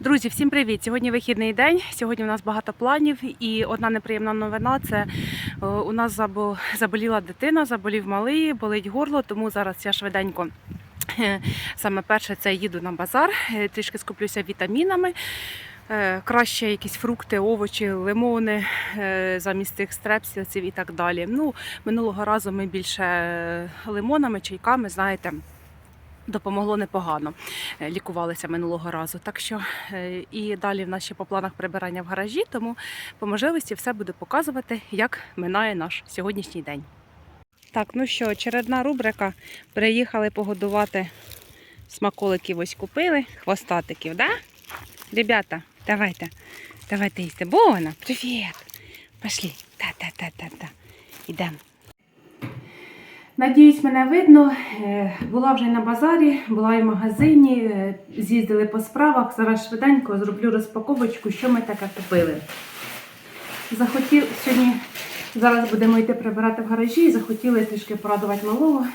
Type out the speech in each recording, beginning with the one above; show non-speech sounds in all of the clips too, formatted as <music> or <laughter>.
Друзі, всім привіт! Сьогодні вихідний день. Сьогодні у нас багато планів, і одна неприємна новина це е, у нас заболіла дитина, заболів малий, болить горло, тому зараз я швиденько. е, Саме перше це їду на базар, е, трішки скуплюся вітамінами. Краще якісь фрукти, овочі, лимони замість тих стрепсів і так далі. Ну, минулого разу ми більше лимонами, чайками, знаєте, допомогло непогано. Е, Лікувалися минулого разу. Так що е, і далі в нас ще по планах прибирання в гаражі, тому по можливості все буду показувати, як минає наш сьогоднішній день. Так, ну що, очередна рубрика. Приїхали погодувати смаколиків. Ось купили, хвостатиків, да? Ребята, давайте, давайте їсти. Бона, привіт! Пошли. Та-та-та-та-та. Ідемо. Надіюсь, мене видно. Е, Була вже на базарі, була і в магазині, е, з'їздили по справах. Зараз швиденько зроблю розпаковочку, що ми таке купили. Захотів сьогодні, зараз будемо йти прибирати в гаражі і захотіли трішки порадувати малого.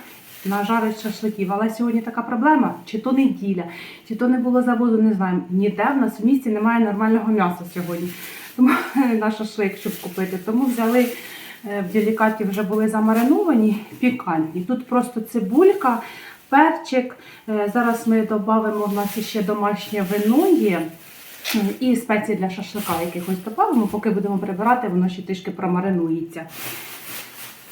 Нажарить шашликів, але сьогодні така проблема, чи то неділя, чи то не було заводу, не знаю. Ніде в нас в місті немає нормального м'яса сьогодні. Тому <laughs> на шашлик, щоб купити. Тому взяли в делікаті вже були замариновані, пікантні. Тут просто цибулька, перчик. Е, Зараз ми додамо, в нас ще домашнє вино є. І спеції для шашлика якихось додамо, поки будемо прибирати, воно ще трішки промаринується.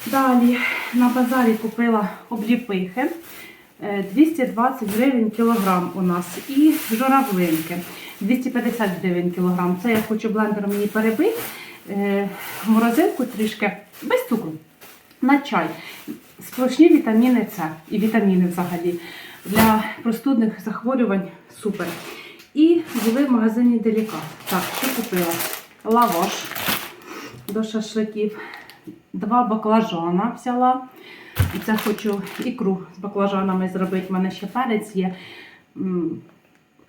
Далі на базарі купила обліпихи. Е, 220 гривень кілограм у нас. І журавлинки 250 гривень кілограм. Це я хочу блендером мені перебити е, в морозилку трішки без цукру. На чай. Сплошні вітаміни С і вітаміни взагалі. Для простудних захворювань супер. І були в магазині Делікат. Так, що купила? Лаваш до шашликів. Два баклажана взяла. І це хочу ікру з баклажанами зробити. У мене ще перець є.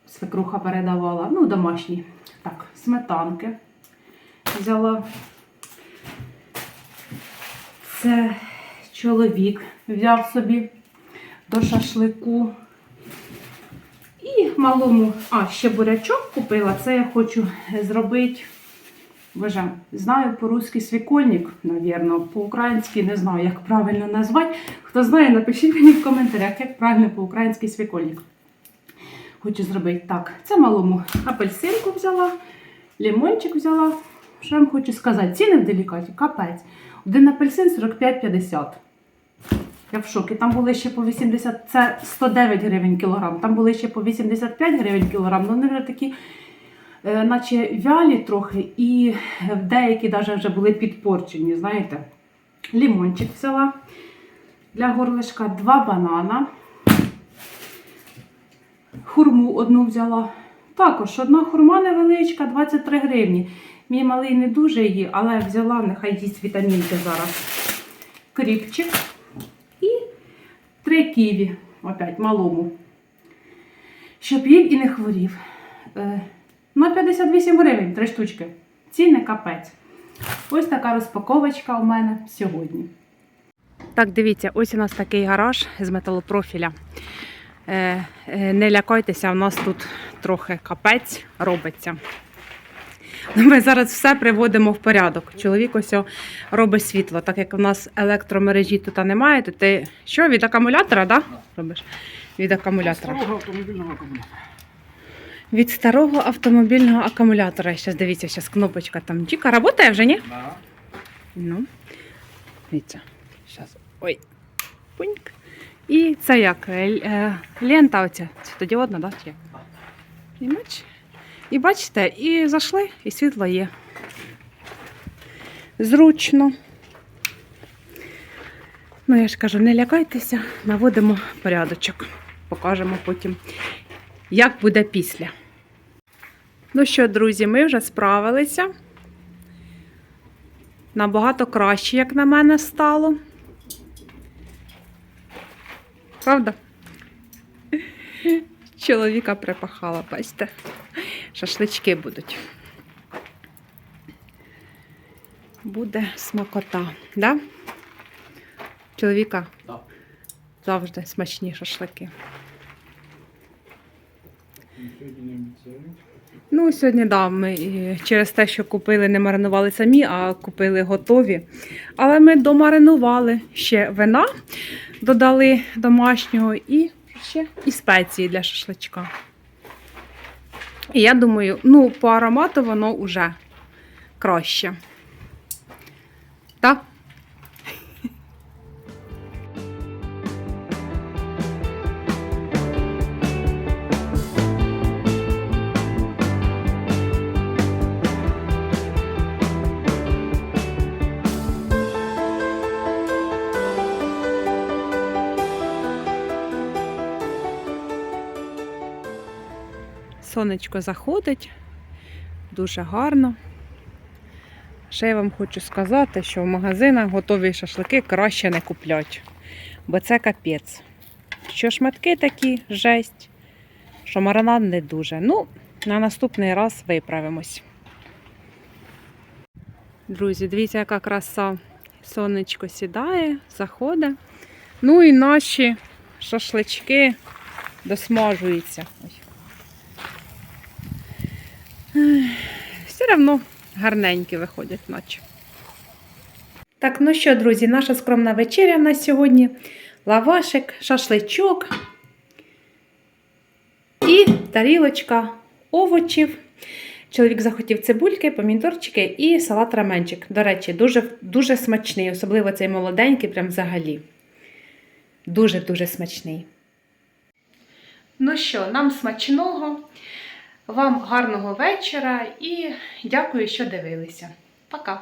Свекруха передавала. Ну, домашні. Так, сметанки. Взяла. Це чоловік взяв собі до шашлику. І малому, а, ще бурячок купила. Це я хочу зробити. Боже, знаю по-русски свікольник, навірно, по-українськи не знаю, як правильно назвати. Хто знає, напишіть мені в коментарях, як правильно по-українськи свікольник. Хочу зробити так. Це малому апельсинку взяла, лимончик взяла. Що я вам хочу сказати? Ціни в делікаті, капець. Один апельсин 45,50. Я в шокі. Там були ще по 80, це 109 гривень кілограм. Там були ще по 85 гривень кілограм. Ну, вони вже такі е, наче вялі трохи, і деякі навіть вже були підпорчені, знаєте. Лімончик взяла для горлишка, два банана. Хурму одну взяла. Також одна хурма невеличка, 23 гривні. Мій малий не дуже її, але взяла, нехай їсть вітамінки зараз. Кріпчик і три ківі, опять малому. Щоб їв і не хворів. Е, на 58 гривень, три штучки. Ціни капець. Ось така розпаковочка у мене сьогодні. Так, дивіться, ось у нас такий гараж з металопрофіля. Е, е, не лякайтеся, у нас тут трохи капець робиться. Ми зараз все приводимо в порядок. Чоловік ось робить світло, так як у нас електромережі тут немає, то ти що від акумулятора, да? Робиш? Від акумулятора. Старого автомобільного акумулятора. Від старого автомобільного акумулятора. Зараз дивіться, зараз кнопочка там. Чіка, працює вже, ні? Да. Ну, дивіться. Зараз. Ой. Пуньк. І це як? е, Лента оця. Світодіодна, да? чи як? І бач- І бачите, і зайшли, і світло є. Зручно. Ну, я ж кажу, не лякайтеся, наводимо порядочок. Покажемо потім, як буде після. Ну що, друзі, ми вже справилися. Набагато краще, як на мене, стало. Правда? Чоловіка припахала, бачите? Шашлички будуть. Буде смакота, да? Чоловіка Да. завжди смачні шашлики. Ну, сьогодні, да, ми е, через те, що купили, не маринували самі, а купили готові. Але ми домаринували ще вина, додали домашнього і ще і спеції для шашличка. І я думаю, ну, по аромату воно вже краще. Так? Сонечко заходить, дуже гарно. Ще я вам хочу сказати, що в магазинах готові шашлики краще не куплять, бо це капець. Що шматки такі, жесть, що маринад не дуже. Ну, на наступний раз виправимось. Друзі, дивіться, яка краса. Сонечко сідає, заходить. Ну і наші шашлички досмажуються. Ой. Все одно гарненькі виходять ночі. Так, ну що, друзі, наша скромна вечеря на сьогодні. Лавашик, шашличок і тарілочка овочів. Чоловік захотів цибульки, помідорчики і салат раменчик. До речі, дуже, дуже смачний, особливо цей молоденький, прям взагалі. Дуже-дуже смачний. Ну що, нам смачного, вам гарного вечора і дякую, що дивилися. Пока!